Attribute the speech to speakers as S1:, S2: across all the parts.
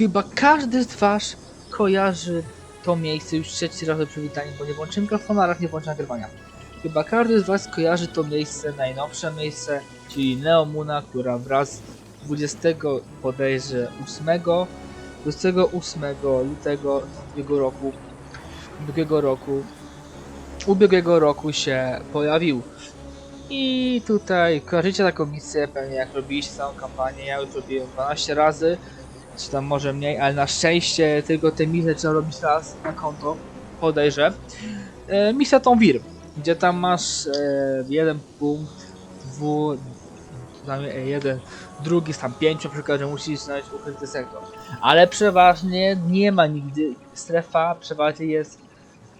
S1: chyba każdy z was kojarzy to miejsce już trzeci raz do przywitania, bo nie włączyłem mikrofonu, nie włączę nagrywania. Chyba każdy z was kojarzy to miejsce, najnowsze miejsce, czyli Neomuna, która wraz z 20 bodajże 8 28 lutego ubiegłego roku ubiegłego roku ubiegłego roku się pojawił. I tutaj kojarzycie taką misję, pewnie jak robiliście całą kampanię, ja już robiłem 12 razy, czy tam może mniej, ale na szczęście tylko te misje trzeba robić raz na konto, podejrzę. E, misja tą Wir, gdzie tam masz e, jeden punkt, dwu, e, jeden, drugi, tam pięć na przykład, że musisz znaleźć ukryty sektor. Ale przeważnie nie ma nigdy, strefa przeważnie jest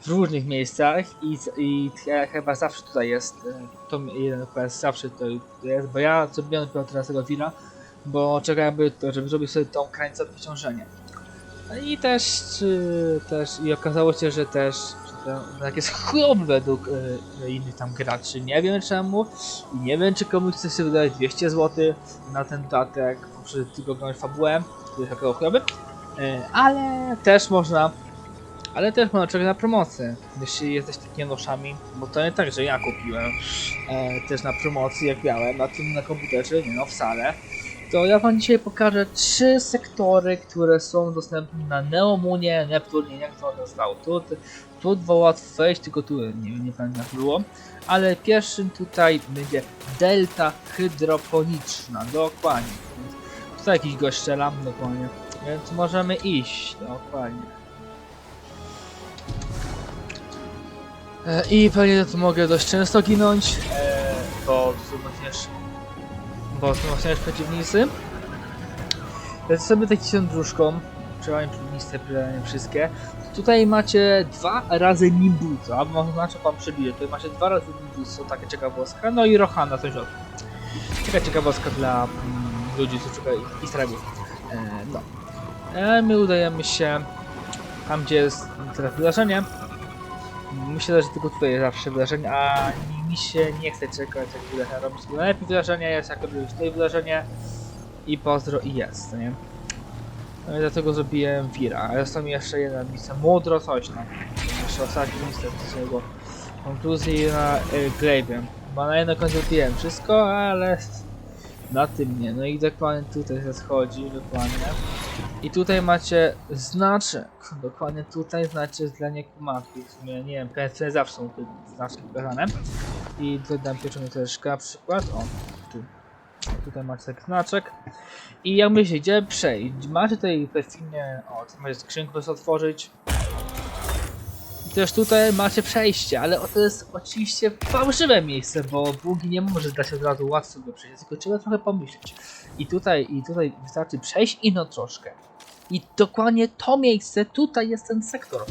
S1: w różnych miejscach i, i ja chyba zawsze tutaj jest, e, to jeden quest zawsze to jest, bo ja zrobiłem dopiero teraz tego Willa, bo czekałem, by to, żeby zrobić sobie tą krańcę przeciążenie. No I też, czy, też, i okazało się, że też, znak jest chujowy według e, innych tam graczy, nie wiem czemu i nie wiem czy komuś chce się wydać 200 zł na ten dodatek, poprzez tylko oglądać fabułę, który jest takiego chujowy, e, ale też można ale też można czekać na promocję, jeśli jesteś takimi noszami, bo to nie tak, że ja kupiłem e, też na promocji, jak miałem na tym na komputerze, nie no wcale. To ja wam dzisiaj pokażę trzy sektory, które są dostępne na Neomunie, Neptunie, jak to nazywało. Tu, tu dwa łatwo wejść, tylko tu nie, nie pamiętam jak było. Ale pierwszym tutaj będzie delta hydroponiczna, dokładnie. Tutaj jakiś gość dokładnie. Więc możemy iść, dokładnie. E, I pewnie tu mogę dość często ginąć, e, bo są również, bo są również przeciwnicy. Lecę sobie taki dróżką, przełamie listę nie wszystkie. Tutaj macie dwa razy Nimbusa, może znaczy wam przebiję, tutaj macie dwa razy Nimbusa, taka ciekawostka, no i Rohana coś od. Taka ciekawostka dla mm, ludzi, co szukają easteragów. E, no. E, my udajemy się tam, gdzie jest teraz wydarzenie. Myślę, że tylko tutaj jest zawsze wydarzenie, a mi się nie chce czekać jak wydarzenia robić. Bo najlepiej wydarzenie jest jak robić tutaj wydarzenie i pozdro i jest, nie? No i dlatego zrobiłem Vira, a jest tam jeszcze jedna misja, Mądro coś tam. Jeszcze ostatni misja z swojego konkluzji na y, Grave'ie. Bo na jedno końcu wszystko, ale na tym nie. No i dokładnie tutaj się schodzi, dokładnie. I tutaj macie znaczek. Dokładnie tutaj znacie dla niekumatki. W sumie nie wiem, PSC zawsze są te znaczki pokazane. I dodam na przykład. O, tu. Tutaj macie taki znaczek. I jak myślicie, przejść? Macie tutaj perfidnie. O, macie skrzynkę, otworzyć. Też tutaj macie przejście, ale to jest oczywiście fałszywe miejsce, bo bugi nie może dać od razu łatwo do przejścia, tylko trzeba trochę pomyśleć. I tutaj, i tutaj wystarczy przejść ino troszkę. I dokładnie to miejsce, tutaj jest ten sektor.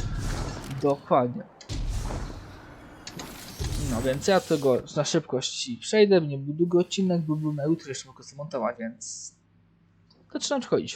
S1: Dokładnie. No więc ja tego na szybkości przejdę, nie był długi odcinek, bo był na jutro jeszcze mogę sobie montować, więc zaczynam przechodzić.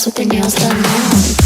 S2: Girls with their nails done now.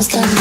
S2: estás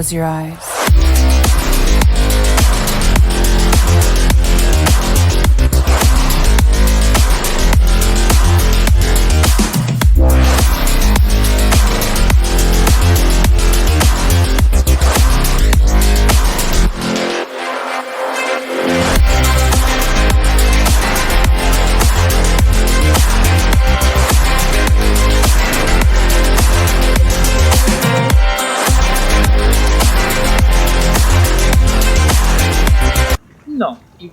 S3: Close your eyes.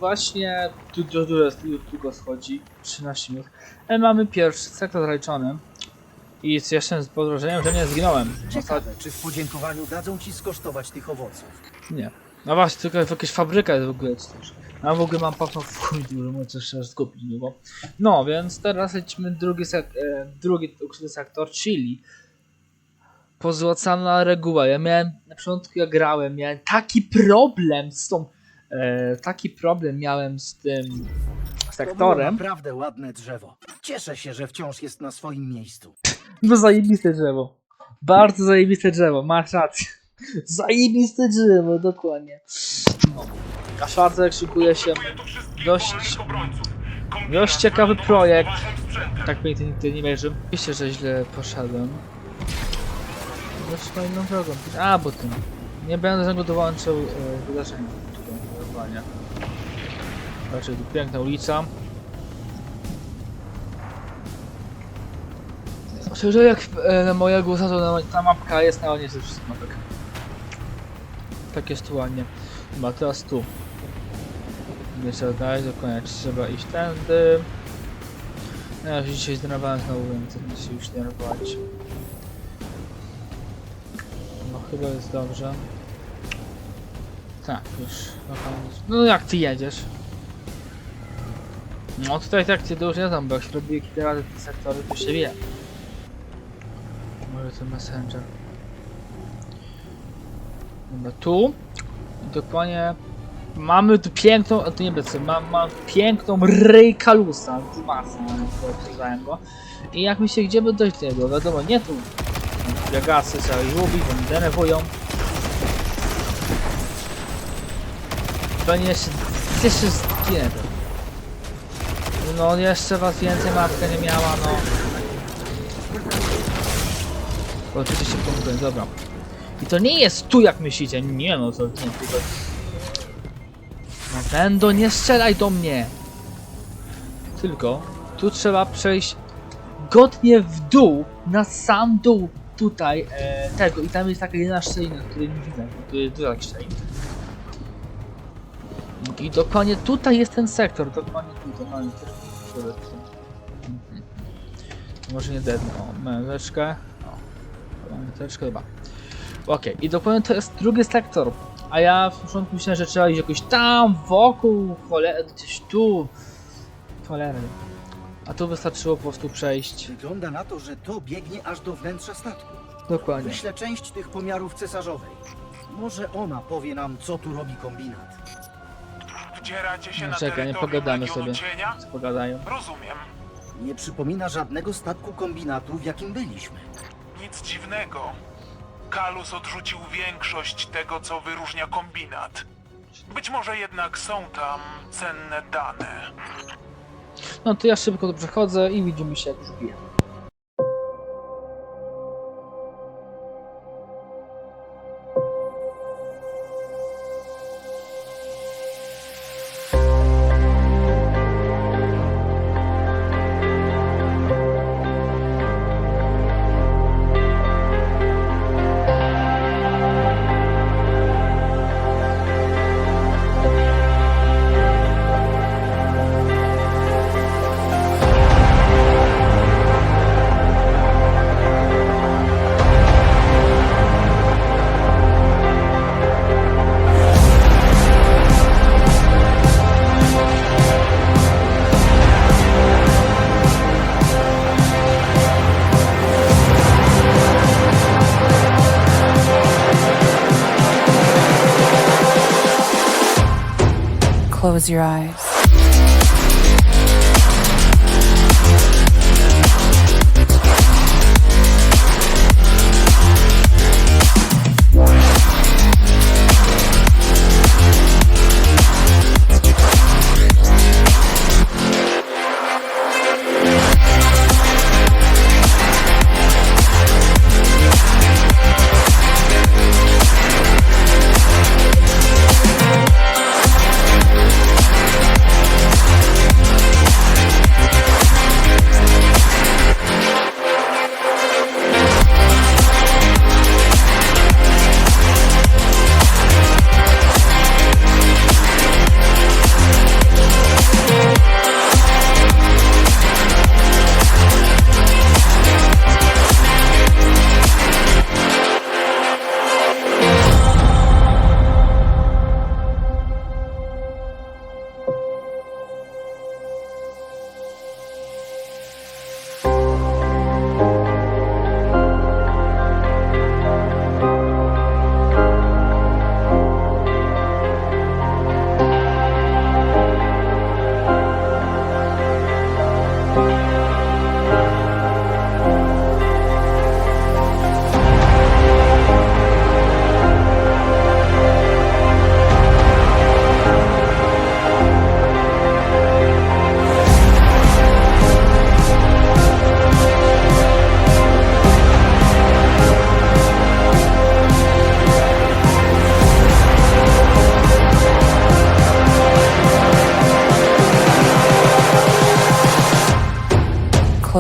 S1: Właśnie tu dużo, długo schodzi, 13 minut. Ale mamy pierwszy sektor zaliczony. I jest jeszcze z podróżeniem, że nie zginąłem.
S4: Ciekawe, czy w podziękowaniu dadzą ci skosztować tych owoców.
S1: Nie. No właśnie, tylko jakaś fabryka jest w ogóle czy też. A w ogóle mam pachną w chuj dużo, muszę coś jeszcze skupić długo. No, więc teraz lecimy drugi, sek e, drugi sektor, czyli pozłacana reguła. Ja miałem, na początku jak grałem, miałem taki problem z tą, taki problem miałem z tym
S4: To
S1: sektorem.
S4: naprawdę ładne drzewo. Cieszę się, że wciąż jest na swoim miejscu.
S1: No zajebiste drzewo. Bardzo zajebiste drzewo, masz rację. Zajebiste drzewo, dokładnie. No. Schwarzenegger szykuje się dość, dość ciekawy projekt. Tak pięknie nikt nie wierzy. Oczywiście, że źle poszedłem. Zresztą inną drogą. A, bo tym. Nie będę żadnego dołączył e, wydarzenia. Tutaj, dokładnie. Raczej tu piękna ulica. Szczerze, jak e, na to na, ta mapka jest na ładnie ze wszystkich mapek. Tak jest tu ładnie. Chyba teraz tu. Nie trzeba dalej, dokładnie trzeba iść tędy. No, Ja się dzisiaj zdenerwowałem znowu, więc nie się już denerwować. No chyba jest dobrze. Tak, już. No, koniec. no jak ty jedziesz? No tutaj tak cię dużo znam, bo jak się robi kilka razy te sektory, to się wie. Może to Messenger. Dobra, tu. I dokładnie mamy tu piękną, a tu nie będę mam, mam piękną Rejkalusa, tu masę, poznałem go. I jak myślę, gdzie by dojść do niego? Wiadomo, nie tu. Trzeba ich lubić, bo mnie denerwują. Pewnie jeszcze, jeszcze zginę. No jeszcze was więcej matka nie miała, no. O, oczywiście pomogłem, dobra. I to nie jest tu jak myślicie, nie no to nie, tylko... No Bendo, nie strzelaj do mnie! Tylko, tu trzeba przejść godnie w dół, na sam dół tutaj e, tego i tam jest taka jedna szczelina, której nie widzę, tu jest dużo takich szczelin. I dokładnie tutaj jest ten sektor, dokładnie tu, to mamy też. Mhm. Może nie dednę, o, mężeczkę, o, mężeczkę, chyba. Okej, i dokładnie to jest drugi sektor, a ja w początku myślałem, że trzeba iść jakoś tam, wokół, cholera, gdzieś tu, cholery. A tu wystarczyło po prostu przejść,
S4: Wygląda na to, że to biegnie aż do wnętrza statku.
S1: dokładnie.
S4: Wyślę część tych pomiarów cesarzowej. Może ona powie nam, co tu robi kombinat.
S3: Wdzieracie się
S1: No
S3: na
S1: czekaj, nie
S3: terytorium
S1: pogadamy
S3: Legionu
S1: sobie.
S3: Cienia?
S1: Pogadają.
S3: Rozumiem.
S4: Nie przypomina żadnego statku kombinatu, w jakim byliśmy.
S3: Nic dziwnego. Kalus odrzucił większość tego, co wyróżnia kombinat. Być może jednak są tam cenne dane.
S1: No to ja szybko to przechodzę i widzimy się jak już biję.
S5: Close your eyes.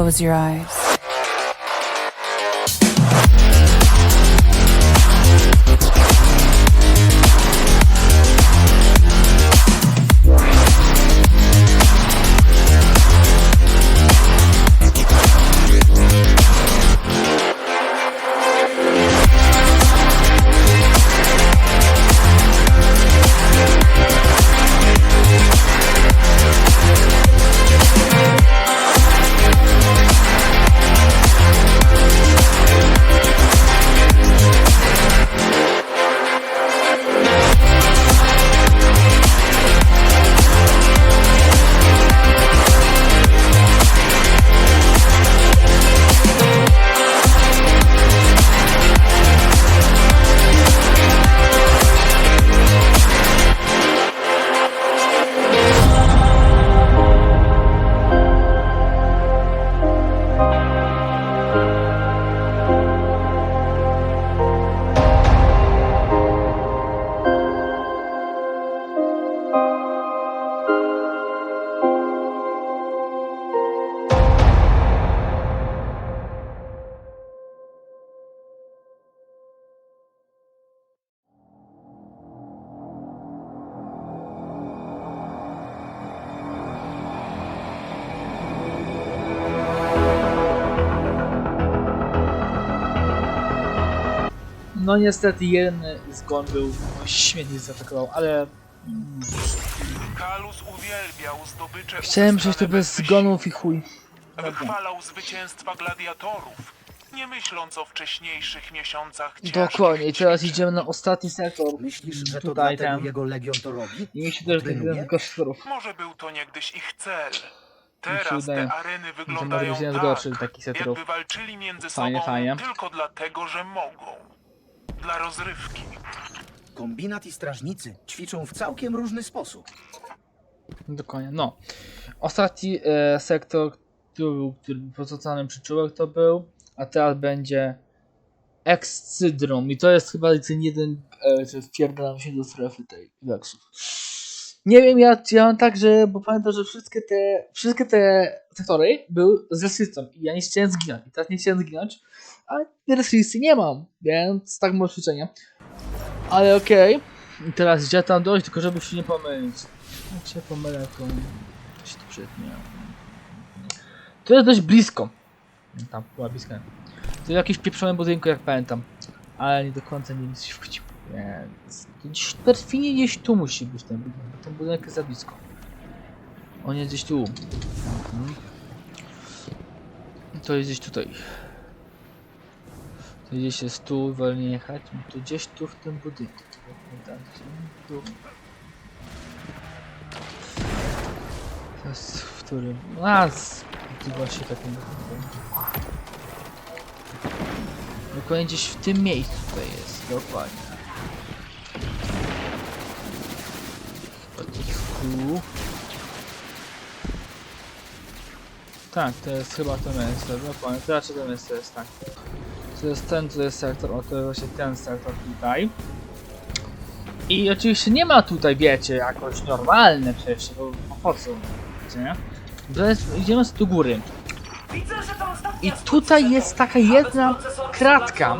S5: was your eye?
S1: No niestety jeden zgon był, no, śmietnie zaatakował, ale... mm,
S3: Kalus uwielbiał zdobycze
S1: Chciałem przejść to bez zgonów i chuj.
S3: Wychwalał zwycięstwa gladiatorów, nie myśląc o wcześniejszych miesiącach
S1: Dokładnie, teraz idziemy na ostatni sektor.
S4: Myślisz, że to
S1: Tutaj
S4: dlatego
S1: ten.
S4: jego legion to robi?
S1: I mi się też
S4: Trenuje?
S1: jeden z gorszych
S3: Może był to niegdyś ich cel. Teraz
S1: wydaje,
S3: te areny
S1: że
S3: wyglądają tak,
S1: sektorów.
S3: jakby walczyli między
S1: Fajnie,
S3: sobą
S1: fajnie.
S3: tylko dlatego, że mogą. Dla rozrywki.
S4: Kombinat i strażnicy ćwiczą w całkiem różny sposób.
S1: Dokładnie, no. Ostatni e, sektor, który był, który był pozostanym przyczółek to był, a teraz będzie Excydron i to jest chyba ten jeden, e, że wpierdalam się do strefy tej Vexów. Nie wiem, ja, ja mam tak, że, bo pamiętam, że wszystkie te, wszystkie te sektory były z restrykcją i ja nie chciałem zginąć i teraz nie chciałem zginąć, a restrykcji nie mam, więc tak mam ćwiczenia. Ale okej, I teraz gdzie tam dojść, tylko żeby się nie pomylić. Jak się pomylę, to się tu przytnie. To jest dość blisko. Tam, była blisko. To jest jakiś pieprzony budynku, jak pamiętam. Ale nie do końca nie nic się wchwycił. Więc to gdzieś perfidnie gdzieś tu musi być ten budynek, bo ten budynek jest za blisko. On jest gdzieś tu. Mhm. To jest gdzieś tutaj. To gdzieś jest tu, wolniej jechać. To gdzieś tu w tym budynku. To jest w którym... A, z... właśnie takim... Dokładnie gdzieś w tym miejscu tutaj jest, dokładnie. Tu. Tak, to jest chyba to miejsce, dokładnie, to raczej to miejsce jest tak. To jest ten, to jest sektor, o to jest właśnie ten sektor tutaj. I oczywiście nie ma tutaj, wiecie, jakoś normalne przecież, bo po co, wiecie, nie? Jest, idziemy z do góry. I tutaj jest taka jedna kratka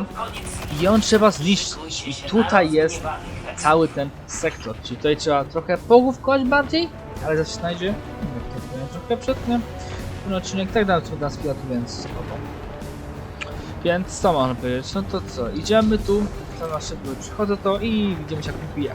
S1: i ją trzeba zniszczyć. I tutaj jest cały ten sektor. Czyli tutaj trzeba trochę pogłówkować bardziej, ale zawsze znajdzie. Trochę przedtem. Ten odcinek tak dalej, co nas więc spoko. Więc co można powiedzieć? No to co? Idziemy tu, za nasze były przychodzę to i widzimy się jak bije.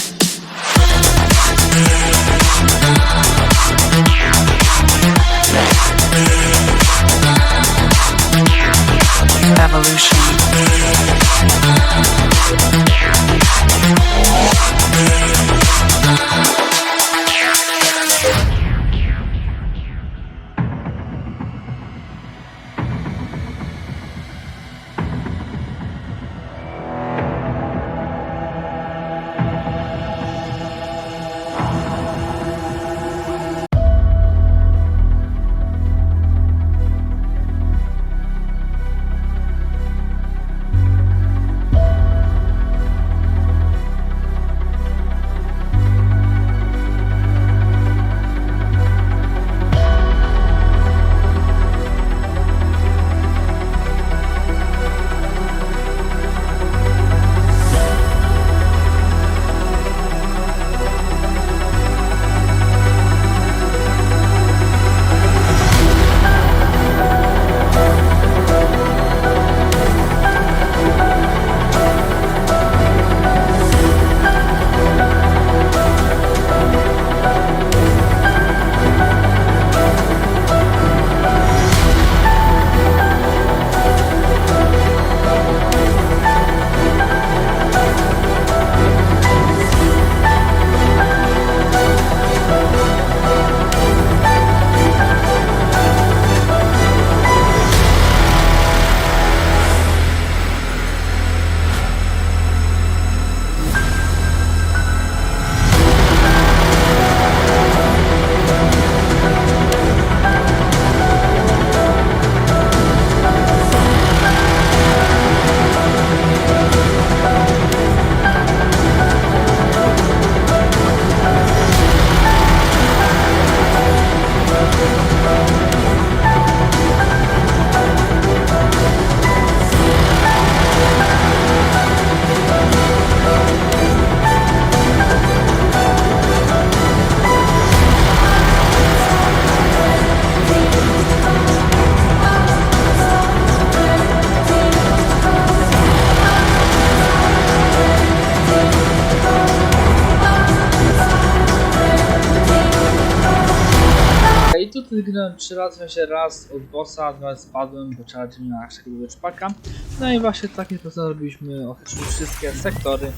S1: Ginąłem trzy razy, w sensie raz od bossa, dwa razy spadłem, bo trzeba aż takiego czpaka. No i właśnie takie to zrobiliśmy oczywiście wszystkie sektory.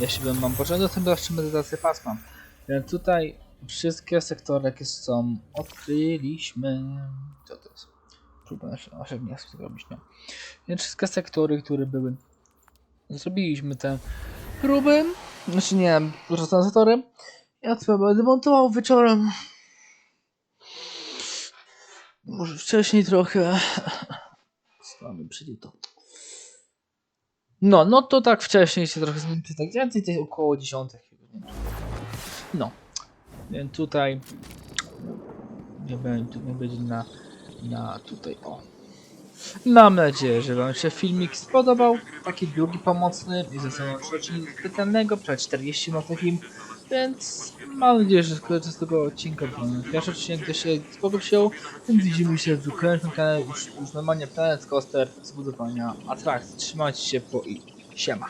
S1: Jeśli bym mam potrzebny dostęp do optymalizacji pasma. Więc tutaj wszystkie sektory jakie są odkryliśmy. Co to jest? Próbuję jeszcze 8 nie chcę zrobić, no. Więc wszystkie sektory, które były. Zrobiliśmy te próby. Znaczy nie, tranzytory. Ja to będę montował wieczorem. Może wcześniej trochę. Słaby przydział to. No, no to tak wcześniej się trochę zmieni, tak więcej, to około 10 chyba. nie wiem. No. Więc tutaj nie będzie, nie będzie na, na tutaj, o. Mam nadzieję, że Wam się filmik spodobał. Taki długi, pomocny i ze sobą specjalnego, przed 40 na takim. Więc mam nadzieję, że skończę z tego odcinka. bo Pierwszy odcinek też się spoko przyjął, więc widzimy się w kolejnym kanale już, już normalnie Planet Coaster zbudowania atrakcji. Trzymajcie się po i siema.